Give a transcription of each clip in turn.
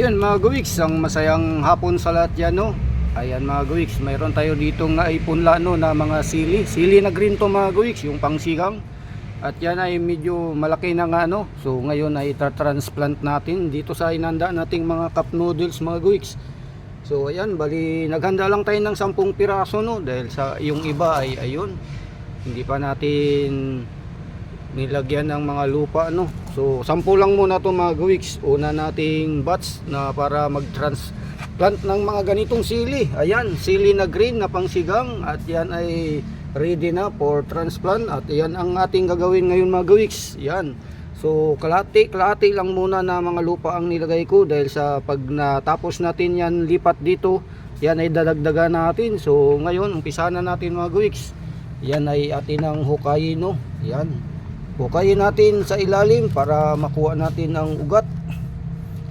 Ayun mga gawiks, ang masayang hapon sa lahat yan no. Ayan mga gawiks, mayroon tayo dito nga ipunla no na mga sili. Sili na green to mga gawiks, yung pangsigang. At yan ay medyo malaki na nga no. So ngayon ay transplant natin dito sa inanda nating mga cup noodles mga gawiks. So ayan, bali naghanda lang tayo ng 10 piraso no dahil sa yung iba ay ayun. Hindi pa natin nilagyan ng mga lupa no. So sampu lang muna to mga gawiks. Una nating batch na para mag-transplant ng mga ganitong sili. Ayan, sili na green na pangsigang at yan ay ready na for transplant at yan ang ating gagawin ngayon mga gawiks. Yan. So kalati, kalati lang muna na mga lupa ang nilagay ko dahil sa pag natapos natin yan lipat dito, yan ay dadagdagan natin. So ngayon, umpisa na natin mga gawiks. Yan ay atin ang hukayin no. Yan. Hukayin natin sa ilalim para makuha natin ang ugat.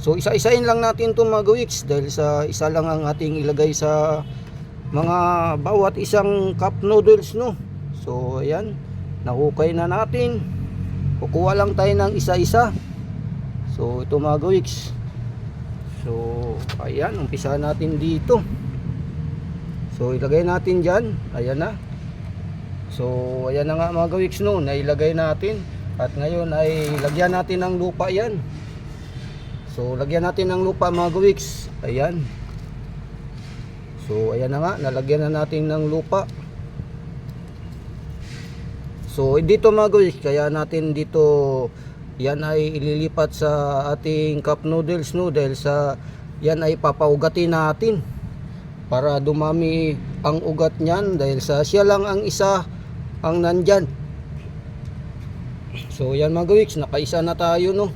So isa-isain lang natin to mga gawiks dahil sa isa lang ang ating ilagay sa mga bawat isang cup noodles no. So ayan, nahukay na natin. Kukuha lang tayo ng isa-isa. So ito mga gawiks. So ayan, umpisa natin dito. So ilagay natin diyan. Ayan na. So, ayan na nga mga gawiks no, nailagay natin. At ngayon ay lagyan natin ng lupa yan. So, lagyan natin ng lupa mga gawiks. Ayan. So, ayan na nga, nalagyan na natin ng lupa. So, eh, dito mga gawiks, kaya natin dito yan ay ililipat sa ating cup noodles no dahil sa yan ay papaugatin natin para dumami ang ugat niyan dahil sa siya lang ang isa ang nandyan. So yan mga gawiks nakaisa na tayo no?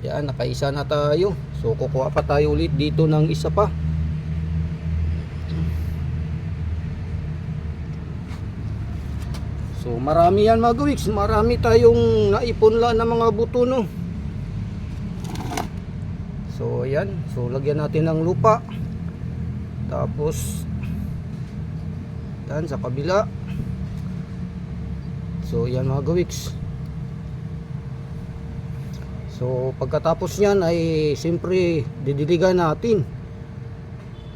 Yan nakaisa na tayo. So kukuha pa tayo ulit dito ng isa pa. So marami yan mga gawiks marami tayong naipunla na mga buto no? So yan. So lagyan natin ng lupa. Tapos yan sa kabila so yan mga gawiks. So pagkatapos nyan ay siyempre didiligan natin.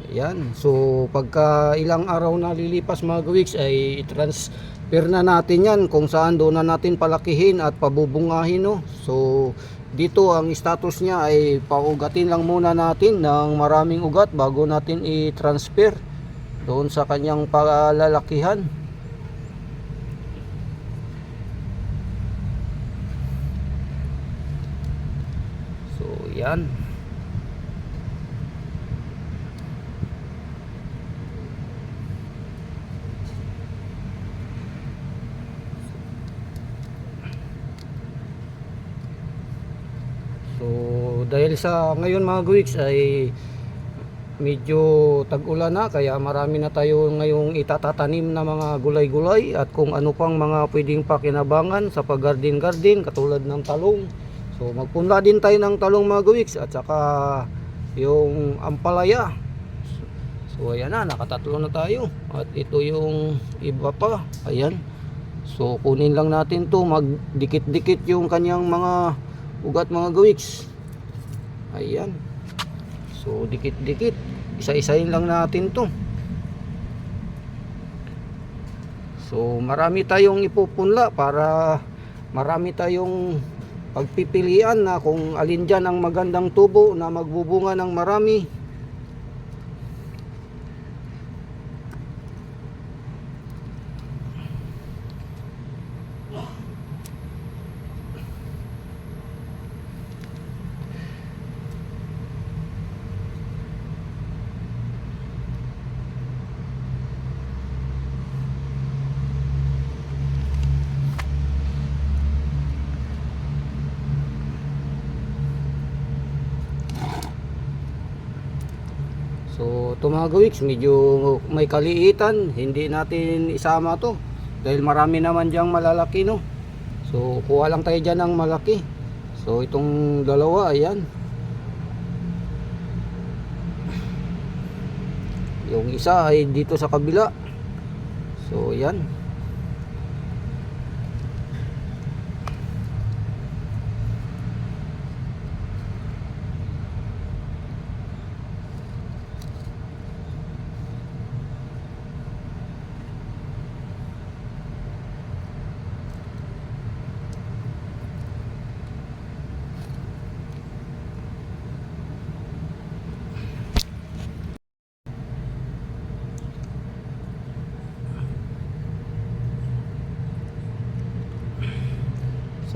Yan. So pagka ilang araw na lilipas mga gawiks ay transfer na natin yan kung saan doon na natin palakihin at pabubungahin no? So dito ang status niya ay paugatin lang muna natin ng maraming ugat bago natin i-transfer doon sa kanyang palalakihan so yan So dahil sa ngayon mga guwiks ay medyo tag-ulan na kaya marami na tayo ngayong itatatanim na mga gulay-gulay at kung ano pang mga pwedeng pakinabangan sa pag-garden-garden katulad ng talong. So magpunla din tayo ng talong mga guwiks at saka yung ampalaya. So ayan na, nakatatlo na tayo. At ito yung iba pa. Ayan. So kunin lang natin to magdikit-dikit yung kanyang mga ugat mga gawiks ayan so dikit dikit isa-isahin lang natin to so marami tayong ipupunla para marami tayong pagpipilian na kung alin dyan ang magandang tubo na magbubunga ng marami So, ito mga gawiks, medyo may kaliitan. Hindi natin isama to. Dahil marami naman diyang malalaki, no? So, kuha lang tayo dyan ng malaki. So, itong dalawa, ayan. Yung isa ay dito sa kabila. So, ayan.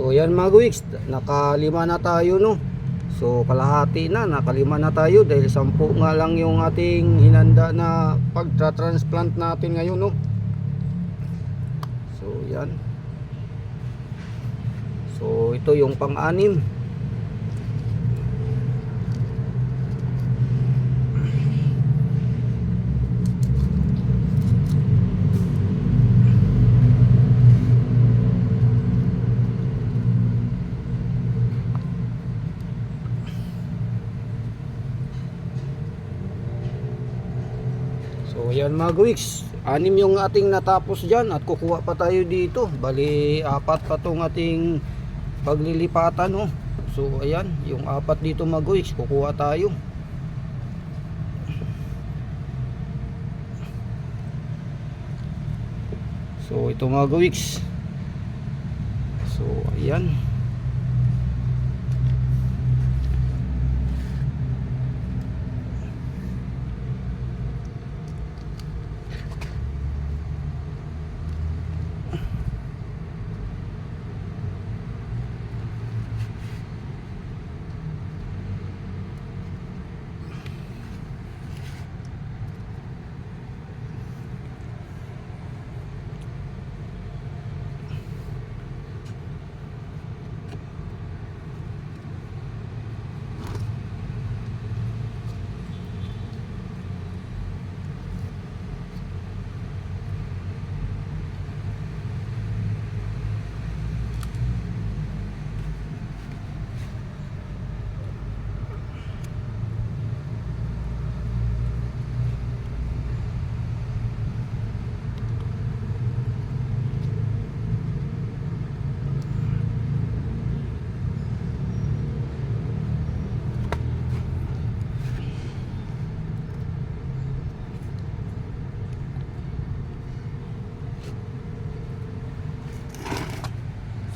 So yan mga guwiks, nakalima na tayo no. So kalahati na, nakalima na tayo dahil sampu nga lang yung ating hinanda na pagtra-transplant natin ngayon no. So yan. So ito yung pang-anim. So yan mga guwiks, anim yung ating natapos dyan at kukuha pa tayo dito. Bali apat pa tong ating paglilipatan no. So ayan, yung apat dito mga guwiks, kukuha tayo. So ito mga guwiks. So ayan.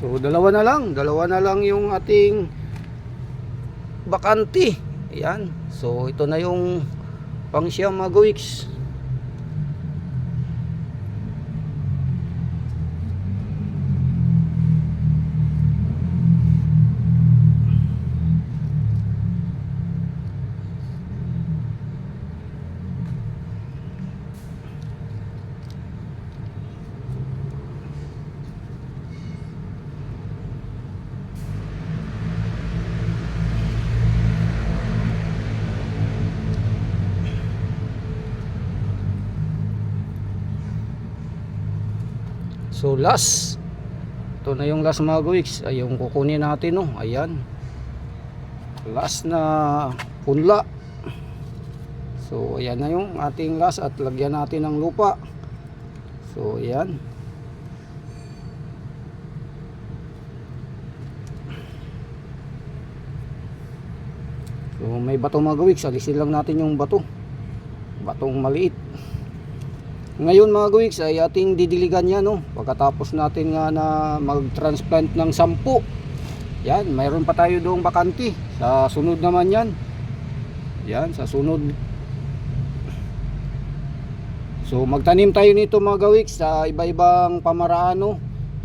So dalawa na lang, dalawa na lang yung ating bakante. Ayan. So ito na yung pang siyam mga gawiks. So last. Ito na yung last mga gawiks ay yung kukunin natin no? Ayan. Last na punla. So ayan na yung ating last at lagyan natin ng lupa. So ayan. So may bato mga gawiks alisin lang natin yung bato. Batong maliit ngayon mga guwiks ay ating didiligan yan no. Pagkatapos natin nga na mag-transplant ng sampu. Yan, mayroon pa tayo doong bakanti. Sa sunod naman yan. Yan, sa sunod. So magtanim tayo nito mga gawiks sa iba-ibang pamaraan no.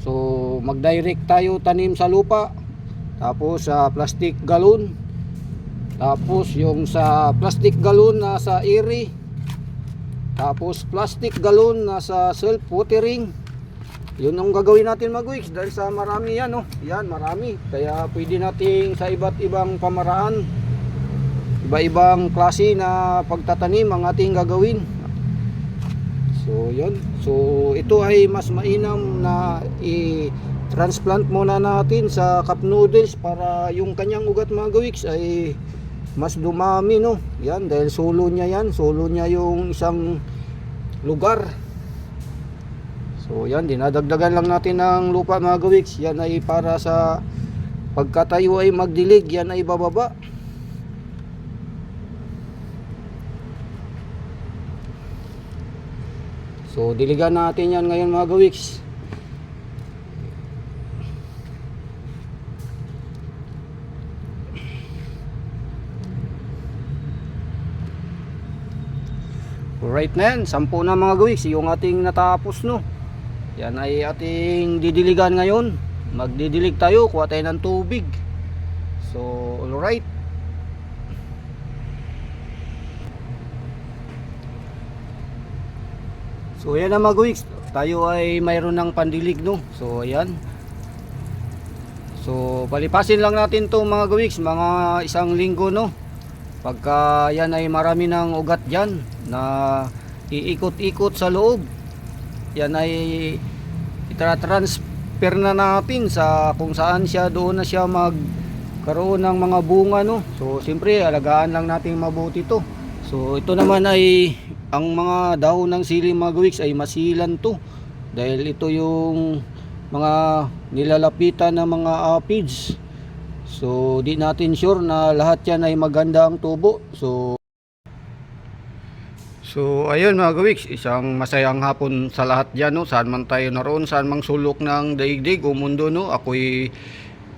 So mag-direct tayo tanim sa lupa. Tapos sa plastic galon. Tapos yung sa plastic galon na sa iri. Tapos plastic galon nasa self watering. Yun ang gagawin natin mag-weeks dahil sa marami yan oh. Yan marami. Kaya pwede nating sa iba't ibang pamaraan iba-ibang klase na pagtatanim ang ating gagawin. So yun. So ito ay mas mainam na i-transplant muna natin sa cup noodles para yung kanyang ugat mga gawiks ay mas dumami no yan dahil solo niya yan solo niya yung isang lugar. So yan dinadagdagan lang natin ng lupa mga gawiks yan ay para sa pagkatayo ay magdilig. Yan ay bababa. So diligan natin yan ngayon mga gawiks Alright na yan, sampu na mga gawiks yung ating natapos no. Yan ay ating didiligan ngayon. magdidilig tayo, kuha tayo ng tubig. So, alright. So, ayan na mga guwiks. Tayo ay mayroon ng pandilig, no? So, ayan. So, palipasin lang natin to mga guwiks, mga isang linggo, no? Pagka yan ay marami ng ugat dyan na iikot-ikot sa loob. Yan ay itra-transfer na natin sa kung saan siya doon na siya magkaroon ng mga bunga no. So siyempre alagaan lang natin mabuti to. So ito naman ay ang mga dahon ng sili mga ay masilan to. Dahil ito yung mga nilalapitan ng mga aphids. So di natin sure na lahat yan ay maganda ang tubo. So So ayun mga gawiks, isang masayang hapon sa lahat dyan no? Saan man tayo naroon, saan mang sulok ng daigdig o mundo no? Ako'y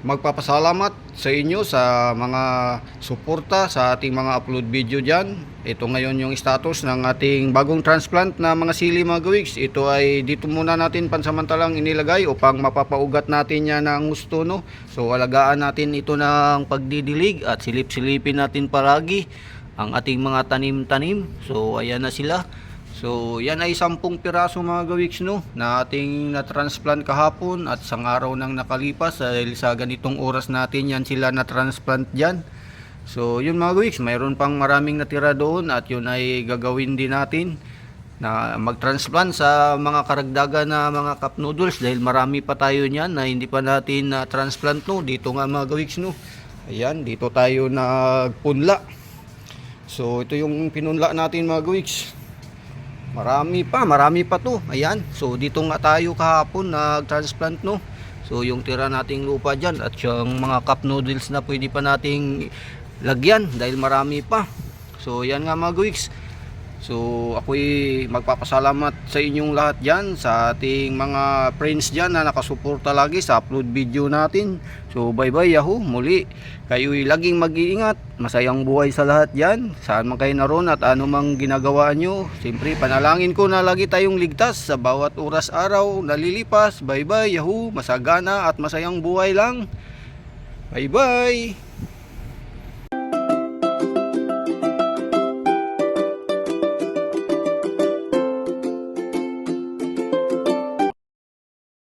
magpapasalamat sa inyo sa mga suporta sa ating mga upload video dyan. Ito ngayon yung status ng ating bagong transplant na mga sili mga gawiks. Ito ay dito muna natin pansamantalang inilagay upang mapapaugat natin yan ng gusto no. So alagaan natin ito ng pagdidilig at silip-silipin natin paragi ang ating mga tanim-tanim. So ayan na sila. So yan ay 10 piraso mga gawiks no na ating na-transplant kahapon at isang araw nang nakalipas dahil sa ganitong oras natin yan sila na-transplant dyan. So yun mga gawiks, mayroon pang maraming natira doon at yun ay gagawin din natin na mag-transplant sa mga karagdagan na mga cup noodles dahil marami pa tayo niyan na hindi pa natin na transplant no dito nga mga gawiks no. Ayan, dito tayo nagpunla. So ito yung pinunla natin mga gawiks. Marami pa, marami pa to. Ayan. So dito nga tayo kahapon nag-transplant no. So yung tira nating lupa diyan at yung mga cup noodles na pwede pa nating lagyan dahil marami pa. So yan nga mga gawiks. So ako'y magpapasalamat sa inyong lahat dyan sa ating mga friends dyan na nakasuporta lagi sa upload video natin. So bye bye Yahoo muli. Kayo'y laging mag-iingat. Masayang buhay sa lahat dyan. Saan man kayo naroon at ano mang ginagawa nyo. Siyempre panalangin ko na lagi tayong ligtas sa bawat oras araw nalilipas. Bye bye Yahoo. Masagana at masayang buhay lang. Bye bye.